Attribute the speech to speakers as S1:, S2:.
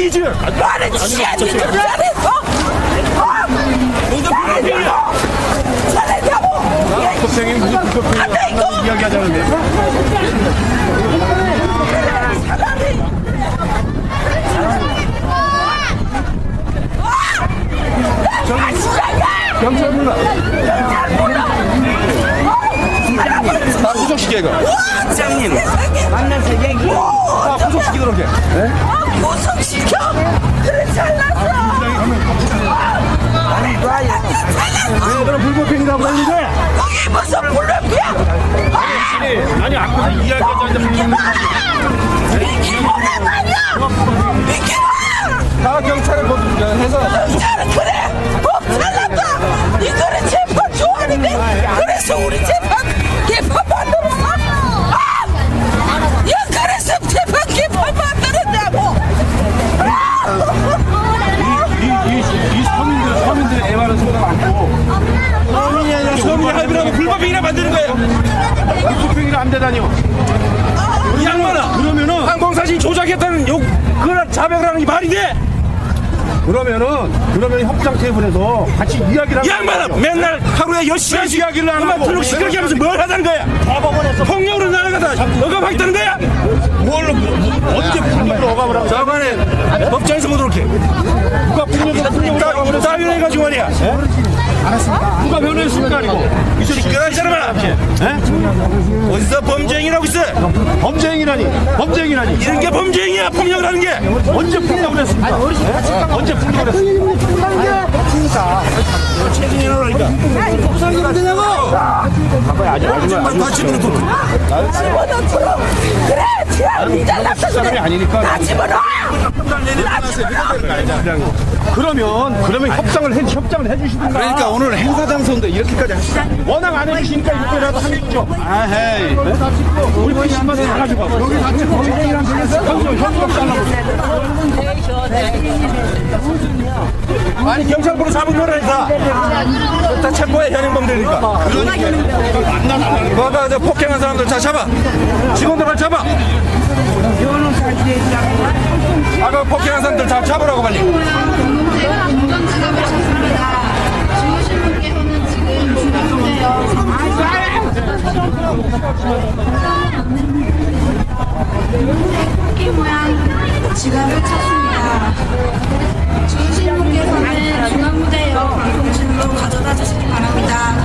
S1: 이 집?
S2: 나는.
S1: 너도 불법이야!
S2: 잘했다고.
S1: 급생이 무슨 불법이야? 이야기하자는데. 경찰 불러. 나 구속시켜, 이거.
S2: 장님 아니,
S1: 아까 이야기하자는데.
S2: 이게 뭐란 말이야? 이게 뭐야?
S1: 다 경찰에 거- 해서.
S2: 잘은 그래 법 잘났다 이거는 재판 좋아하는데 그래서 우리 재판
S1: 불법행위나 만드는 거예요. 불법행위가 안 되다니요. 이 양반아, 그러면은 항공사진 조작했다는 욕, 그런 자백을 하는 게 말이 돼?
S3: 그러면은 그러면 협상 테이블에서 같이 이야기를
S1: 이 양반아, 맨날 하루에 10시간씩
S3: 이야기를 안
S1: 음악
S3: 하고
S1: 틀고 시끄럽게 하면서 뭘 하자는 거야? 폭력으로 날아가다 억압하겠다는 거야?
S3: 뭘로 언제 폭력으로 억압을 하고
S1: 자관에 법정에서 보도록 해.
S3: 누가 폭력으로 폭력을
S1: 따, 따위로 해가지고 말이야.
S3: 누가 변호했습니까 아니고.
S1: 시끄러운 사람아! 어디서 범죄행위라고 있어?
S3: 범죄행위라니? 범죄행위라니?
S1: 이런 게 범죄행위야, 폭력을 하는 게!
S3: 언제 폭력을 했습니까? 예? 언제 폭력을 했습니까?
S2: 집어넣고 그래 지금 니 잘났어 그래.
S3: 아니니까.
S2: 나 집어넣어
S3: 그러면 그러면 협상을 해 협상을 해주시든가.
S1: 그러니까 오늘 장소인데 이렇게까지 하시
S3: 워낙 안 해주시니까 이거라도 하는 거죠 아헤이. 우리 PC만 해가지고 여기 같이 범죄행위랑 되겠어 현수 현수가 잘라보세요
S1: 아니 경찰부로 잡은 거라니까 다. 체포해 현행범들이니까. 그러니까 아까 저 폭행한 사람들 다 잡아. 직원들 다 잡아. 아까 폭행한 사람들 다 잡으라고 빨리 차입니다. 주인신분께서는 중앙무대역 방송실로 가져다 주시기 바랍니다.